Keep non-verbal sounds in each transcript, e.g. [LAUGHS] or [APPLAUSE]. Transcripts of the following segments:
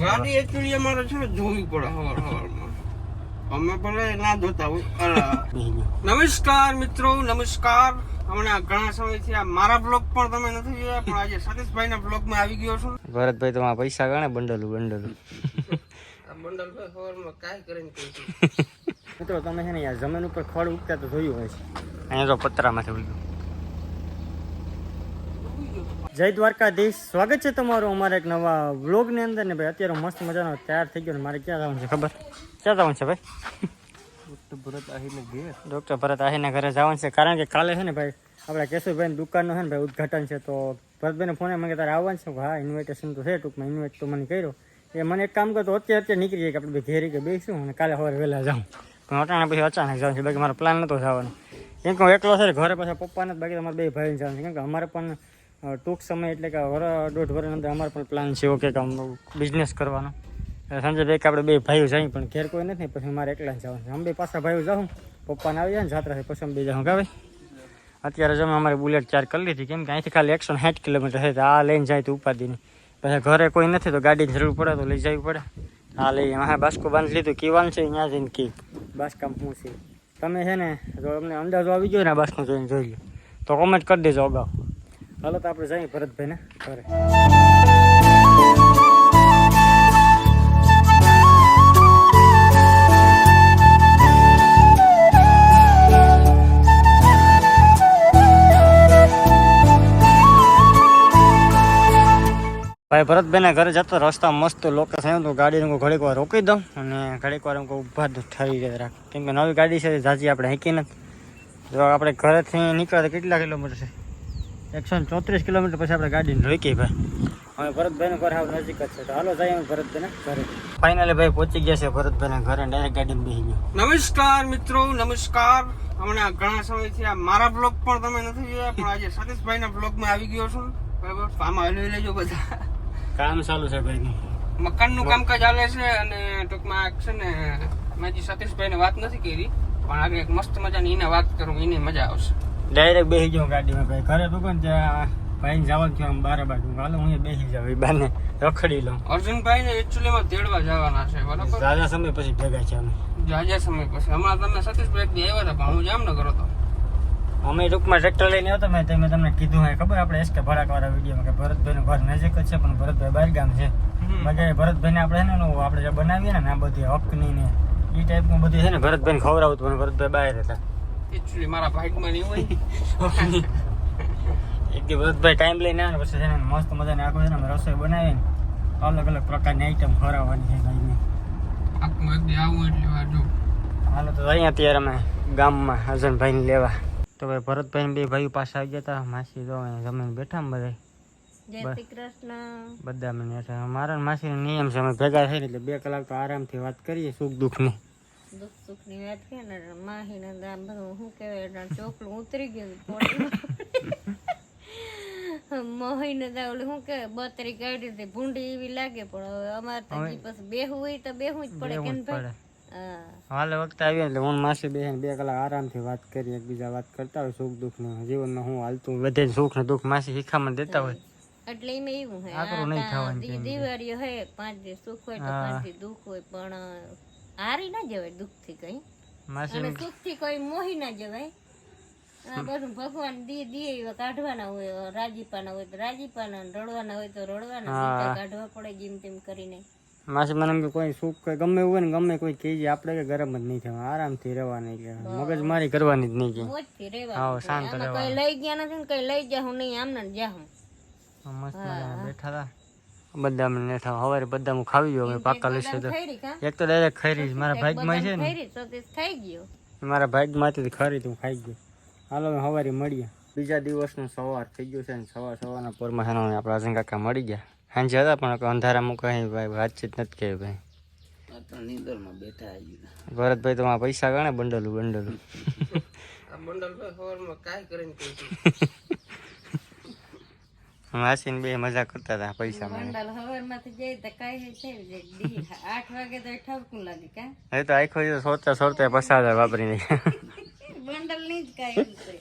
ગાડી એકચ્યુઅલી અમારે છે ને જોવી પડે હવાર હવારમાં. અમે ભલે ના જોતા હોય નમસ્કાર મિત્રો નમસ્કાર. હમણાં ઘણા સમયથી આ મારા બ્લોગ પણ તમે નથી જોયા પણ આજે સતીશભાઈના બ્લોગમાં આવી ગયો છું. ભરતભાઈ તમારા પૈસા ગણે બંડલું બંડલું. આ બંડલ ભાઈ હવારમાં કાંઈ કરીને કહે [LAUGHS] મિત્રો તમે છે ને યાર જમીન ઉપર ખડ ઉગતા તો જોયું હોય છે. અહીંયા તો પતરામાંથી ઉગ્યું. જય દ્વારકાધીશ. સ્વાગત છે તમારું અમારા એક નવા વ્લોગની અંદર. ને ભાઈ અત્યારે મસ્ત મજાનો તૈયાર થઈ ગયો મારે ક્યાં જવાનું છે ખબર? ક્યાં જવાનું છે ભાઈ? ભરત આહીને ઘેર. ડૉક્ટર ભરત આહીને ઘરે જવાનું છે. કારણ કે કાલે છે ને ભાઈ આપણા કેશુભાઈની દુકાનનું છે ને ભાઈ ઉદઘાટન છે. તો ભરતભાઈને ફોને મને તારે આવવાનું છે? હા ઇન્વિટેશન તો છે ટૂંકમાં. ઇન્વાઇટ તો મને કર્યો. એ મને એક કામ કરતો અત્યારે અત્યારે નીકળી જાય કે આપણે ઘેરી કે બેસીશું અને કાલે સવારે વહેલા જાઉં. પણ અટાણા પછી અચાનક જવાનું છે. બાકી મારો પ્લાન નહોતો જવાનો. કેમ કે હું એકલો છે ઘરે પાછા પપ્પાને બાકી તમારા બે ભાઈને જવાનું છે. કેમ કે અમારે પણ ટૂંક સમય એટલે કે વર દોઢ વર્ષની અંદર અમારે પણ પ્લાન છે ઓકે કે બિઝનેસ કરવાનો. સંજય ભાઈ કે આપણે બે ભાઈઓ જઈએ પણ ઘેર કોઈ નથી પછી મારે એકલા જ જવાનું છે. અમે બે પાછા ભાઈઓ જાઉં પપ્પાને આવી જાય ને જાત્રા પછી અમે બે જાઉં કે ભાઈ? અત્યારે જ અમે અમારી બુલેટ ચાર્જ કરી લીધી કેમ કે અહીંથી ખાલી એકસો સાઠ કિલોમીટર છે તો આ લઈને જાય તો ઉપાધિની. પછી ઘરે કોઈ નથી તો ગાડીની જરૂર પડે તો લઈ જવી પડે. આ લઈ હા બાસ્કો બાંધી લીધું કીવાનું છે ત્યાં જઈને કી. બાસકામ શું છે? તમે છે ને જો અમને અંદાજો આવી ગયો ને આ બાસનું જોઈને જોઈ લો. તો કોમેન્ટ કરી દેજો અગાઉ. હાલો તો આપણે જઈએ ભરતભાઈને ઘરે. ભાઈ, ભરતભાઈના ઘરે જતો રસ્તા મસ્ત લોકેશન આવ્યું તો ગાડીને હું ઘડીક વાર રોકી દઉં અને ઘડીક વાર કહું ઊભા થઈ જાય રાખ. કેમ કે નવી ગાડી છે, જાજી આપણે હેકી નથી. જો આપણે ઘરેથી નીકળે કેટલા કિલોમીટર છે? એકસો ને ચોત્રીસ કિલોમીટર પછી આપણે ગાડીને રોકી ભાઈ. હવે ભરતભાઈનું ઘર હાવ નજીક જ છે. તો હાલો જઈએ ભરતભાઈને ઘરે. ફાઇનલી ભાઈ પહોંચી ગયા છે ભરતભાઈના ઘરે ડાયરેક્ટ ગાડીમાં બેસી ગયો. નમસ્કાર મિત્રો નમસ્કાર. હમણાં ઘણા સમયથી આ મારા બ્લોગ પણ તમે નથી જોયા પણ આજે સતીશભાઈના બ્લોગમાં આવી ગયો છું. બરાબર? આમાં હલવી લેજો બધા. કામ ચાલુ છે ભાઈનું. મકાનનું કામકાજ ચાલે છે અને ટૂંકમાં છે ને મેં હજી સતીશભાઈને વાત નથી કરી પણ આગળ એક મસ્ત મજાની એને વાત કરું એની મજા આવશે. ડાયરેક્ટ બેસી જાઉં ગાડીમાં ભાઈ. ઘરે તો કોણ ત્યાં ભાઈ જવાનું થયું આમ બારે બાજુ. હાલો હું બેસી જાઉં એ બાને રખડી લઉં. અર્જુનભાઈને એકચ્યુઅલીમાં તેડવા જવાના છે બરાબર? દાદા સમય પછી ભેગા છે અમે. જાજા સમય પછી. હમણાં તમે સતીશભાઈ એક દી આવ્યા હતા પણ હું જામનગર હતો. અમે ટૂંકમાં ટ્રેક્ટર લઈને આવતા મેં તમે તમને કીધું હોય ખબર? આપણે એસકે કે વાળા વિડીયોમાં કે ભરતભાઈનું ઘર નજીક જ છે પણ ભરતભાઈ બહાર ગામ છે. બાકી ભરતભાઈને આપણે છે ને આપણે જે બનાવીએ ને આ બધી હકની ને એ ટાઈપનું બધું છે ને ભરતભાઈને ખવડાવતું પણ ભરતભાઈ બહાર હતા. એકચ્યુઅલી મારા ભાગમાં નહીં હોય. [LAUGHS] એક દી ભરતભાઈ ટાઈમ લઈને આવે પછી છે ને મસ્ત મજાની આખો છે ને રસોઈ બનાવીને અલગ અલગ પ્રકારની આઈટમ ખવડાવવાની છે ભાઈને. આવું એટલે હાલો તો અહીંયા અત્યારે અમે ગામમાં અજનભાઈને લેવા. તો ભાઈ ભરતભાઈ બે ભાઈઓ પાસે આવી ગયા હતા માસી તો અહીંયા જમીન બેઠા ને બધા બધા મને મારા માસી નિયમ છે અમે ભેગા થઈને એટલે બે કલાક તો આરામથી વાત કરીએ સુખ દુઃખની. દુઃખ સુખની વાત કે ને માહી ને આમ બધું શું કહેવાય ચોકલું ઉતરી ગયું પોટલું મહી [LAUGHS] ને તો ઓલું શું કે બતરી કાઢી હતી. ભૂંડી એવી લાગે પણ હવે અમારે તો પછી બેહું હોય તો બેહું જ પડે કેમ ભાઈ હાલે વખત આવીએ એટલે હું માસી બેહીને બે કલાક આરામથી વાત કરી એકબીજા વાત કરતા હોય સુખ દુઃખનું જીવનમાં હું હાલતું વધે સુખ ને દુઃખ માસી શીખામણ દેતા હોય. એટલે એમ એવું હે આકરું નહીં થવાનું દી- દિવાળીઓ હે પાંચ દિવસ સુખ હોય તો પાંચ દિવસ દુઃખ હોય પણ હારી ના જવાય દુઃખથી કઈ અને સુખથી કોઈ મોહી ના જવાય. બધું ભગવાન દી દી કાઢવાના હોય રાજીપાના હોય તો રાજીપાના રડવાના હોય તો રડવાના કાઢવા પડે જેમ તેમ કરીને. માસી મને કે કોઈ સુખ કોઈ ગમે હોય ને ગમે કોઈ કહીએ આપણે કે ગરમ જ નહીં થવા આરામથી રહેવાની કે મગજ મારી કરવાની જ નહીં કે. હા શાંત આમાં કઈ લઈ ગયા નથી ને કઈ લઈ જાઉં નહીં આમને ને જાઉં. મસ્ત બેઠા હતા. બધા મને બેઠા હવારે બધા હું ખાવી ગયો હવે પાકા લઈશું તો. એક તો ડાયરેક્ટ ખરી મારા ભાગમાં છે ને. મારા ભાગમાંથી ખરી તું ખાઈ ગયો. હાલો હવે સવારે મળીએ. બીજા દિવસનું સવાર થઈ ગયું છે ને સવાર સવારના પોરમાં છે ને આપણા અજન કાકા મળી ગયા. સાંજે હતા પણ અંધારામાં કઈ ભાઈ વાતચીત નથી કહી ભાઈ. ભરતભાઈ તમારા પૈસા ગણે બંડલું બંડલું. બંડલ કાંઈ કરીને [LAUGHS] માસીને બે મજા કરતા હતા પૈસા મંડળ હવારમાંથી જાય તો કઈ છે આઠ વાગે તો ઠપકું લાગે કે? હવે તો આખો દિવસ સોચતા સોચતા પસાર વાપરી નાખ્યા બંડલની જ કાંઈ છે.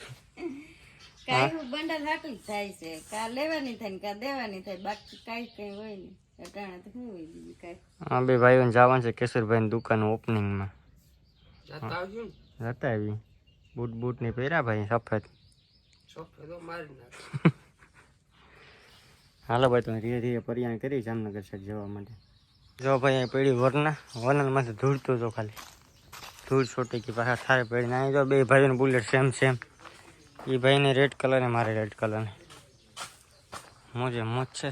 કાંઈ બંડલ હાટું જ થાય છે. કા લેવાની થાય ને કા દેવાની થાય બાકી કાંઈ કઈ હોય નહીં. અટાણે તો શું હોય બીજું કાંઈ? હા બે ભાઈઓને જવાનું છે કેશુરભાઈની દુકાન ઓપનિંગમાં જાતા આવશું ને. જતા આવી બૂટ બૂટની પહેર્યા ભાઈ સફેદ. સફેદ મારી નાખ. હાલો ભાઈ તમે ધીરે ધીરે પરિયાણ કરી જામનગર સાઈડ જવા માટે. જો ભાઈ અહીં પડી વરના. વરનામાંથી ધૂળતો તો ખાલી. ધૂળ છોટી કે પાછા થારે પડી ના જો બે ભાઈઓને બુલેટ સેમ સેમ. એ ભાઈને રેડ કલર ને મારે રેડ કલર ને. મોજે મોજ છે?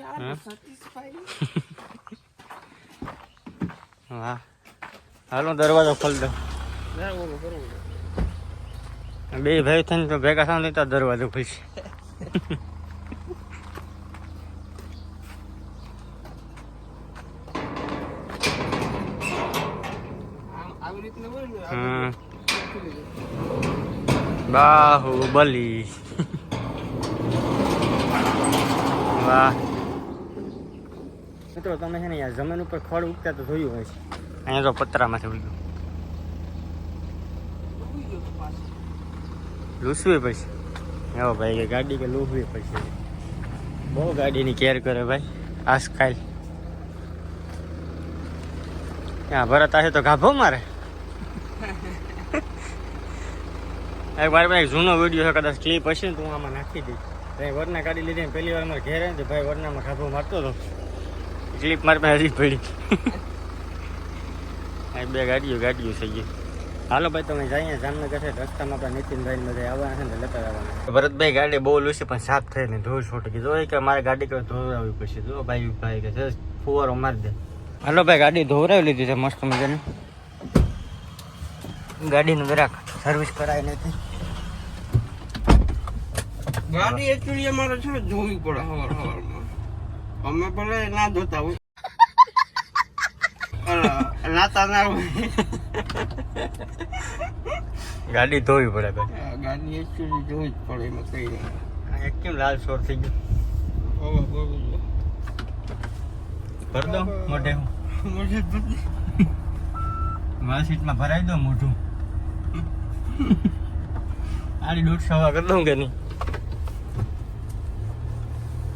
[LAUGHS] વાહ. હાલો દરવાજો ખોલી દો. ના બોલો બરોબર બે ભાઈ થઈને તો ભેગા થાય તો દરવાજો ખુલશે [LAUGHS] આમ આવી રીતના હોય ને હમ ખુલી જાય. બાહુબલી વાહ. મિત્રો તમે છે ને યાર જમીન ઉપર ખડ ઉગતા તો જોયું હોય છે. અહીંયા તો પતરામાંથી ઉગ્યું લૂસવી પડશે. એવો ભાઈ કે ગાડી કે લૂસવી પડશે. બહુ ગાડીની કેર કરે ભાઈ આજકાલ ત્યાં ભરત આશે તો ગાભો મારે. એક વાર પાસે જૂનો વીડિયો છે, કદાચ ક્લિપ હશે ને તો હું આમાં નાખી દઈશ. ભાઈ, વરના ગાડી લીધી ને પહેલી વાર મારે ઘેર તો ભાઈ વરનામાં ગાભો મારતો હતો. ક્લિપ મારી પાસે હજી પડી. [LAUGHS] બે ગાડીઓ ગાડીઓ થઈ ગઈ. હાલો ભાઈ તમે જઈએ જામનગર છે રસ્તામાં આપણે નીતિનભાઈ બધા આવવાના છે ને લેતા આવવાના ભરતભાઈ ગાડી બહુ લૂસી પણ સાફ થઈ ને ધૂળ છોટી ગઈ. જોઈ કે મારે ગાડી કઈ ધોવરાવવી પછી જો ભાઈ ભાઈ કે છે, ફુવારો મારી દે. હાલો ભાઈ, ગાડી ધોવરાવી લીધી છે, મસ્ત મજાની. ગાડીનું જરાક સર્વિસ કરાવી નથી ગાડી એકચ્યુઅલી અમારે છે ને જોવી પડે હવાર હવારમાં. અમે ભલે ના જોતા હોય. નાતા ના ગાડી ધોવી પડે ગાડી એકચ્યુઅલી જોવી જ પડે એમાં કઈ નહીં. એક કેમ લાલ શોર થઈ ગયો? ભર દો મોઢે મોઢે ભરાઈ દો મોઢું. [LAUGHS] આડી દોઢ સવા કરી દઉં કે નહીં?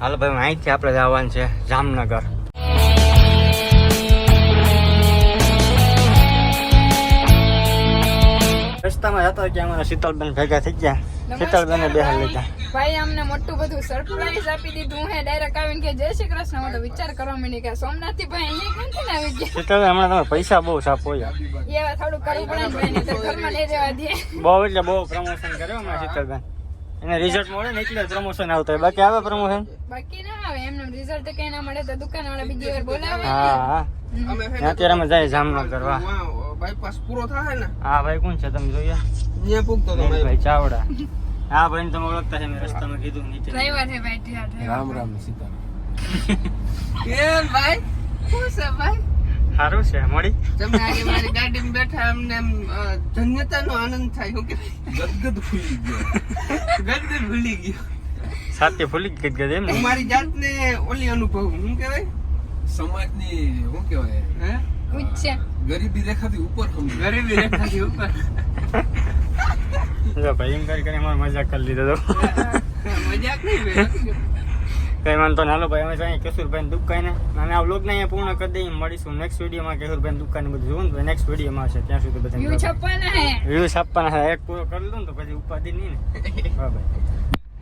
હાલો ભાઈ અહીંથી આપણે જવાનું છે જામનગર. રસ્તામાં જતા કે અમારા શીતલબેન ભેગા થઈ ગયા. શીતલબેન બેહાર લીધા. ભાઈ અમને મોટું બધું સરપ્રાઈઝ આપી દીધું. હે ડાયરેક્ટ આવીને કે જય શ્રી કૃષ્ણ. મતલબ વિચાર કરવા માંડી કે સોમનાથથી ભાઈ અહીંયા કેમ ને આવી ગયા? શીતલબેન હમણાં તમે પૈસા બહુ સાપો યાર એવા થોડું કરવું પડે ને ઘરમાં લઈ જવા દે. બહુ એટલે બહુ પ્રમોશન કર્યો અમારા શીતલબેન. એને રિઝલ્ટ મળે ને એટલે પ્રમોશન આવતા હોય. બાકી આવે પ્રમોશન બાકી ના આવે. એમને રિઝલ્ટ કઈ ના મળે તો દુકાન વાળા બીજી વાર બોલાવે. હા હા. અત્યારે અમે જાય જામનગર કરવા બાયપાસ પૂરો થાય ને? હા ભાઈ કોણ છે તમે જોઈએ અહીંયા પૂગતો તો ભાઈ. ભાઈ ચાવડા. હા ભાઈ તમે ઓળખતા છે મેં રસ્તામાં કીધું નીચે. ડ્રાઈવર છે ભાઈ રામ રામ સીતા કેમ ભાઈ? ખુશ છે ભાઈ? સારું છે મળી? તમે આજે મારી ગાડીમાં બેઠા અમને ધન્યતાનો આનંદ થાય શું કે ગદગદ ભૂલી ગયો. ગદગદ ભૂલી ગયો. સાથે ગઈ ગઈ એમ ને? મારી જાતને ઓલી અનુભવ શું કહેવાય? સમાજની શું કહેવાય? હે? ઉચ્ચ. ગરીબી રેખાથી ઉપર સમજો ગરીબી રેખાથી ઉપર. જો ભાઈ એમ કરી કરી અમારે મજાક કરી લીધો તો. મજાક નહીં ભાઈ કઈ વાંધો હાલો ભાઈ અમે અહીંયા કેશુરભાઈ દુકાને. અને આ વ્લોગને અહીંયા પૂર્ણ કરી દઈએ. મળીશું નેક્સ્ટ વિડીયોમાં કેશુરભાઈ દુકાન બધું જોવું ને નેક્સ્ટ વિડીયોમાં હશે. ત્યાં સુધી વ્યૂ બધા છપ્પાના હે. વ્યૂઝ આપવાના છે. એક પૂરો કરી દઉં ને તો પછી ઉપાધિ નહીં ને. [LAUGHS] બાય